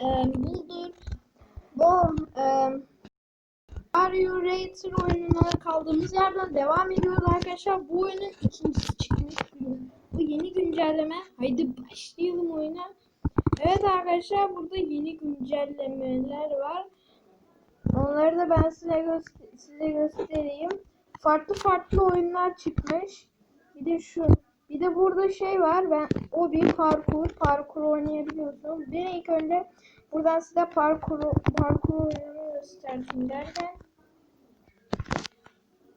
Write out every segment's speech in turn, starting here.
e, buldur. Bu e, Are You Rater oyununa kaldığımız yerden devam ediyoruz arkadaşlar. Bu oyunun ikincisi çıkmış. Bu yeni güncelleme. Haydi başlayalım oyuna. Evet arkadaşlar burada yeni güncellemeler var. Onları da ben size, göster size göstereyim. Farklı farklı oyunlar çıkmış. Bir de şu. Bir de burada şey var. Ben o bir parkur. Parkur oynayabiliyorsun. Ben ilk önce buradan size parkur parkur oyununu gösterdim derken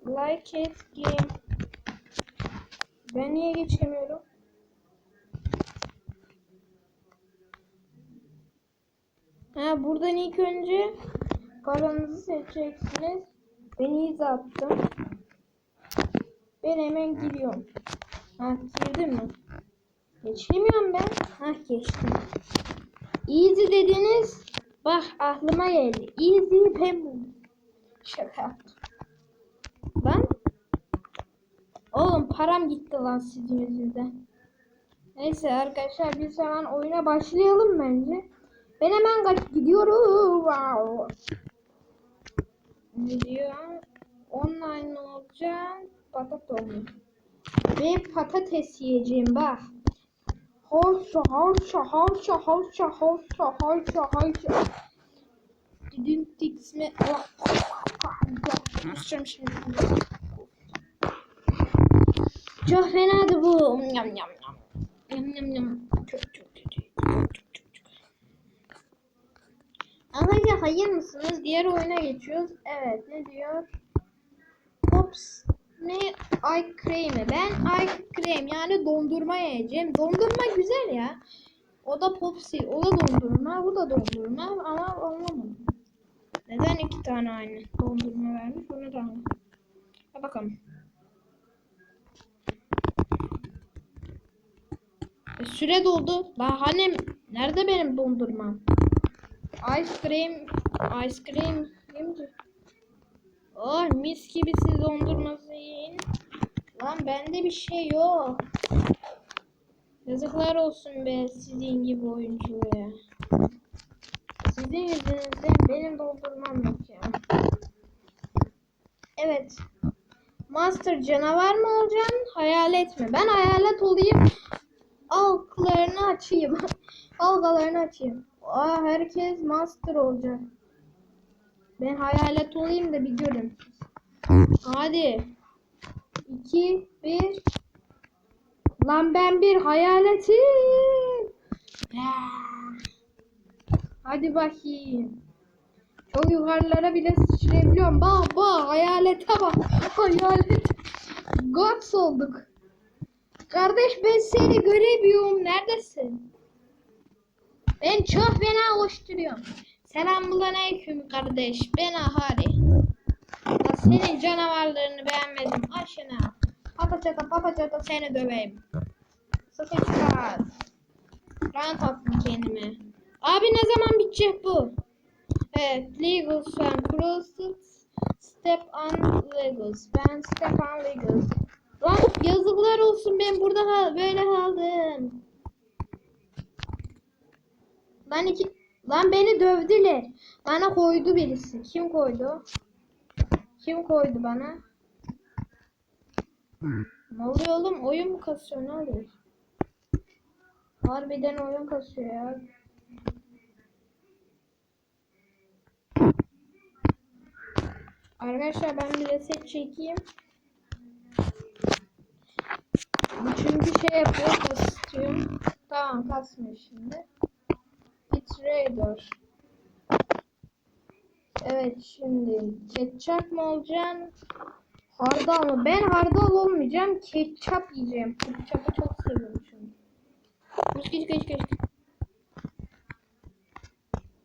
Like it game. Ben niye geçemiyorum? Ha buradan ilk önce paranızı seçeceksiniz. Ben iyice attım. Ben hemen giriyorum. Ha girdim mi? Geçemiyorum ben. Ha geçtim. Easy dediniz. Bak aklıma geldi. Easy buldum. Şaka yaptım. Lan. Oğlum param gitti lan sizin yüzünden. Neyse arkadaşlar biz hemen oyuna başlayalım bence. Ben hemen kaç gidiyorum. Wow. Ne diyor? Online olacağım. Patato mu? Ve patates yiyeceğim bak. Hoşça hoşça hoşça hoşça hoşça hoşça hoşça. Didn't fix me. Kusacağım şimdi. Çok fenadı bu. Yam yam yam. Yam yam yam. Çok çok. Arkadaşlar hayır mısınız? Diğer oyuna geçiyoruz. Evet ne diyor? Pops ne ice cream'i? Ben ice cream yani dondurma yiyeceğim. Dondurma güzel ya. O da popsi, o da dondurma, bu da dondurma ama anlamadım. Neden iki tane aynı dondurma vermiş onu da anlamadım. Ha bakalım. E, süre doldu. Daha hani nerede benim dondurmam? Ice cream, ice cream kimdi? Oh mis gibi siz dondurması yiyin. Lan bende bir şey yok. Yazıklar olsun be sizin gibi oyuncuya. Sizin yüzünüzden benim dondurmam yok ya. Evet. Master canavar mı olacaksın? Hayalet mi? Ben hayalet olayım. Algılarını açayım. Algılarını açayım. Aa, herkes master olacak. Ben hayalet olayım da bir görün. Hadi. 2 1 Lan ben bir hayaletim. Hadi bakayım. Çok yukarılara bile sıçrayabiliyorum. Bak bak hayalete bak. Hayalet. Gods olduk. Kardeş ben seni göremiyorum. Neredesin? Ben çok fena koşturuyorum. Selamun aleyküm kardeş. Ben Ahari. Ya senin canavarlarını beğenmedim. Aşına. Pataçata pataçata seni döveyim. Sıkışlar. Rant attım kendime. Abi ne zaman bitecek bu? Evet. Legals and Crucibles. Step on Legals. Ben step on Legals. Lan yazıklar olsun ben burada böyle kaldım. Lan iki Lan beni dövdüler. Bana koydu birisi. Kim koydu? Kim koydu bana? Ne oluyor oğlum? Oyun mu kasıyor? Ne oluyor? Harbiden oyun kasıyor ya. Arkadaşlar ben bir reset çekeyim. Çünkü şey yapıyor kasıyorum. Tamam kasmıyor şimdi. Trader. Evet şimdi ketçap mı olacaksın? Hardal mı? Ben hardal olmayacağım. Ketçap yiyeceğim. Ketçapı çok seviyorum şimdi. Geç geç geç geç.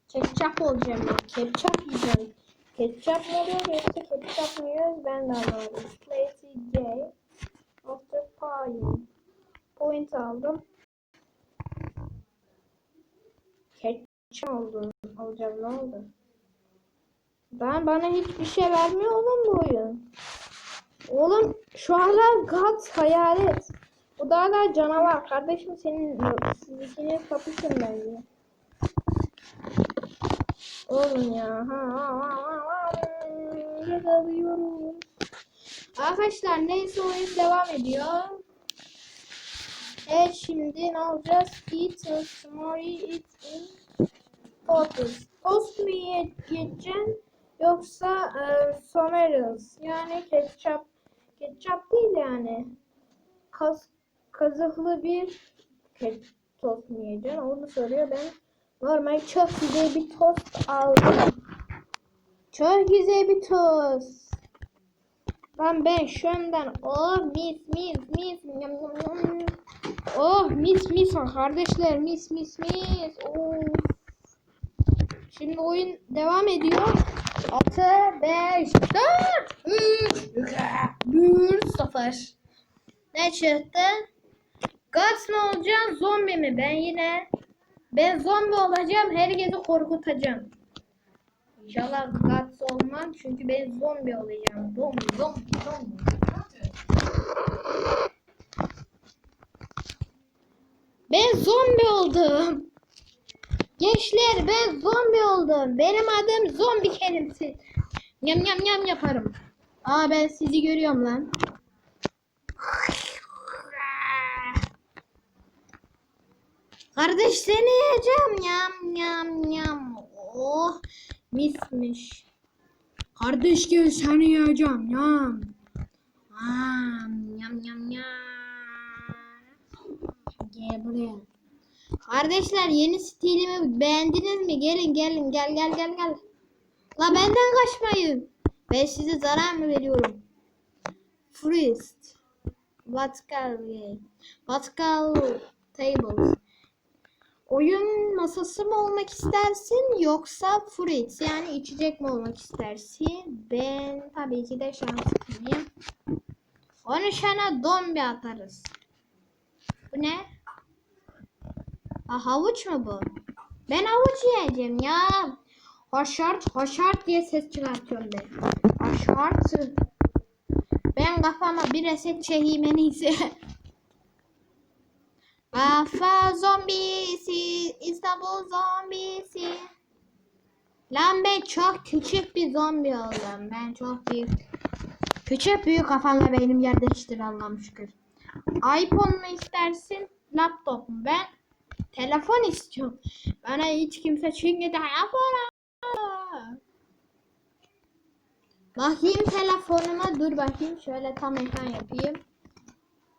Ketçap olacağım ben. Ketçap yiyeceğim. Ketçap mı oluyor yoksa ketçap mı yiyoruz? Ben de anlamadım. Place J. After pie. Point aldım. Ketçap oldu. Olacağım ne oldu? Ben bana hiçbir şey vermiyor oğlum bu oyun. Oğlum şu hala God hayalet. Bu da canavar. Kardeşim senin siz ikiniz kapışın bence. Oğlum ya. Yakalıyorum. Arkadaşlar neyse oyun devam ediyor. Evet şimdi ne olacağız? Eat a smorey eat in focus. Tost mu ye- yiyeceksin yoksa e, Somerils yani ketçap ketçap değil yani. Kaz, kazıklı bir tost mu yiyeceksin? Onu soruyor ben. Normal çok güzel bir tost aldım. Çok güzel bir tost. Lan ben şu andan oh mis mis mis yam yam yam. Oh mis mis kardeşler mis mis mis. Oh. Şimdi oyun devam ediyor. 6 5 4 3 1 0 Ne çıktı? Guts ne olacak? Zombi mi? Ben yine ben zombi olacağım. Herkesi korkutacağım. İnşallah Guts olmam çünkü ben zombi olacağım. Zombi zombi zombi. Ben zombi oldum. Gençler ben zombi oldum. Benim adım zombi kelimsi. Yam yam yam yaparım. Aa ben sizi görüyorum lan. Kardeş seni yiyeceğim. Yam yam yam. Oh mismiş. Kardeş gel seni yiyeceğim. Yam. Yam yam yam. Gel buraya. Kardeşler yeni stilimi beğendiniz mi? Gelin gelin gel gel gel gel. La benden kaçmayın. Ben size zarar mı veriyorum? Frist. Vatgal. Vatgal tables. Oyun masası mı olmak istersin yoksa fruit yani içecek mi olmak istersin? Ben tabii ki de şanslıyım. Onu sana zombi atarız. Bu ne? Ha, havuç mu bu? Ben havuç yiyeceğim ya. Haşart haşart diye ses çıkartıyorum ben. Haşart. Ben kafama bir reset çekeyim en iyisi. Kafa zombisi, İstanbul zombisi. Lan ben çok küçük bir zombi oldum. Ben çok büyük. Küçük büyük kafamla benim yer değiştir Allah'ım şükür. iPhone mu istersin? Laptop mu? Ben telefon istiyorum. Bana hiç kimse çünkü telefon. Bakayım telefonuma dur bakayım şöyle tam ekran yapayım.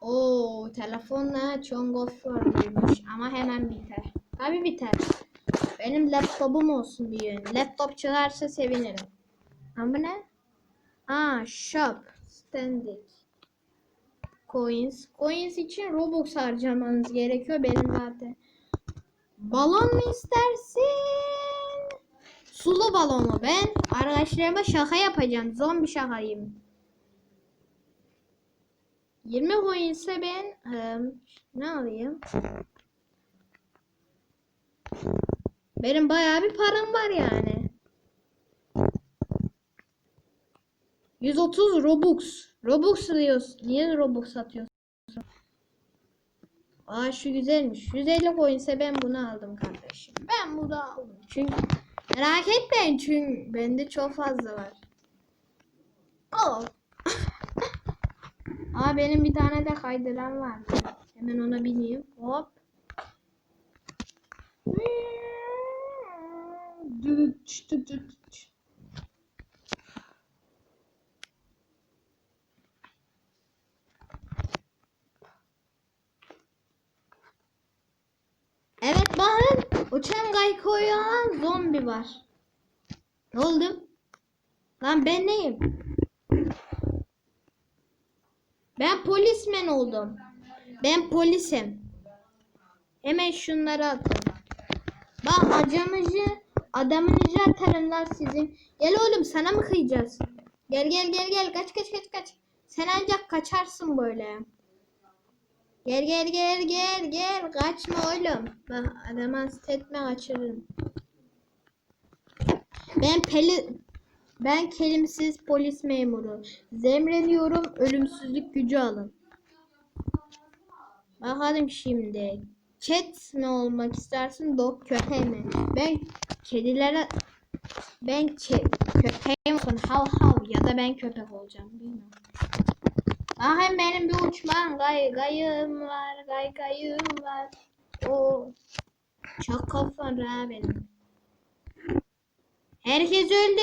Oo telefonla çok varmış ama hemen biter. Tabi biter. Benim laptopum olsun bir yön. Laptop çıkarsa sevinirim. Ama ne? Aa shop. Standing. Coins. Coins için Robux harcamanız gerekiyor benim zaten. Balon mu istersin? Sulu balon mu? Ben arkadaşlarıma şaka yapacağım. Zombi şakayım. 20 coin ise ben eee, ne alayım? Benim bayağı bir param var yani. 130 Robux. Robux diyorsun. Niye Robux atıyorsun? Aa şu güzelmiş. 150 coin ben bunu aldım kardeşim. Ben bunu aldım. Çünkü merak etmeyin çünkü bende çok fazla var. Oh. Aa benim bir tane de kaydıran var. Hemen ona bineyim. Hop. Evet bakın uçan kaykoyu olan zombi var. Ne oldu? Lan ben neyim? Ben polismen oldum. Ben polisim. Hemen şunları atın. Bak acamıcı adamınızı atarım lan sizin. Gel oğlum sana mı kıyacağız? Gel gel gel gel kaç kaç kaç kaç. Sen ancak kaçarsın böyle. Gel gel gel gel gel kaçma oğlum. Bak adamı hasta etme kaçırırım. Ben peli ben kelimsiz polis memuru. Zemrediyorum ölümsüzlük gücü alın. Bakalım şimdi. Cat mi olmak istersin dog köpek mi? Ben kedilere Ben çe- köpeğim hav hav ya da ben köpek olacağım bilmiyorum. Hem benim bir uçmam gay gayım var gay gayım var. O çok kafam ha benim. Herkes öldü.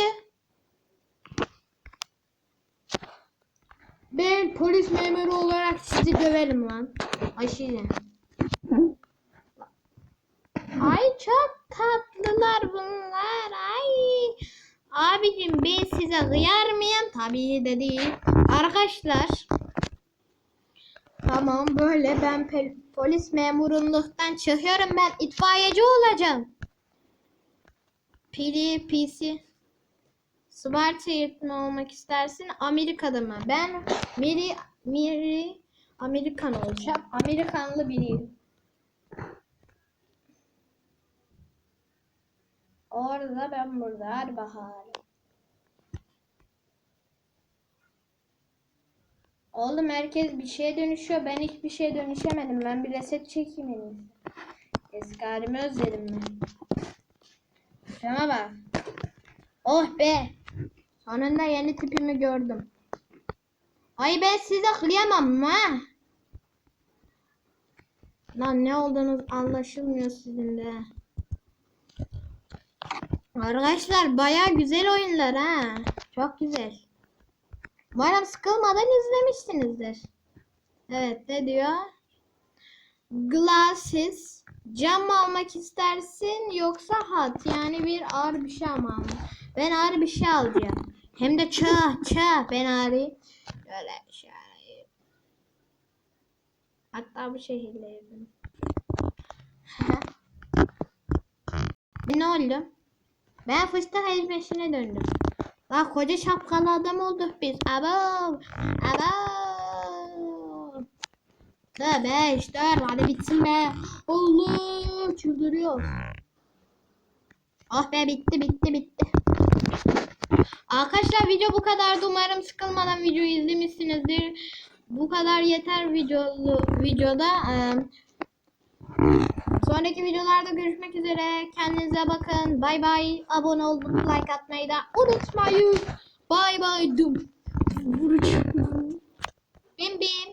Ben polis memuru olarak sizi döverim lan. Aşırı. Ay çok tatlılar bunlar. Ay. Abicim ben size kıyar mıyım? Tabii de değil. Arkadaşlar. Tamam böyle ben polis memurunluktan çıkıyorum. Ben itfaiyeci olacağım. Pili PC. Sparta eğitimi olmak istersin. Amerika'da mı? Ben Miri Miri Amerikan olacağım. Amerikanlı biriyim. Orada ben burada. Hadi bakalım. Oğlum herkes bir şeye dönüşüyor. Ben hiçbir şeye dönüşemedim. Ben bir reset çekeyim en iyisi. Eski özledim ben. Şuna bak. Oh be. Sonunda yeni tipimi gördüm. Ay ben size kıyamam ha. Lan ne olduğunuz anlaşılmıyor sizin de. Arkadaşlar baya güzel oyunlar ha. Çok güzel. Umarım sıkılmadan izlemişsinizdir. Evet ne diyor? Glasses. Cam mı almak istersin yoksa hat? Yani bir ağır bir şey mi almak? Ben ağır bir şey alacağım. Hem de çağ çağ ben ağrı. Böyle şey. Hatta bu şehirle yapayım. ne oldu? Ben fıstık ezmesine döndüm. Bak koca şapkalı adam olduk biz. Abo. Abo. Tövbe işte hadi bitsin be. Allah çıldırıyor. Oh be bitti bitti bitti. Arkadaşlar video bu kadardı. Umarım sıkılmadan videoyu izlemişsinizdir. Bu kadar yeter videolu videoda. Ee, Sonraki videolarda görüşmek üzere. Kendinize bakın. Bay bay. Abone olup like atmayı da unutmayın. Bay bay. Dum. Bim bim.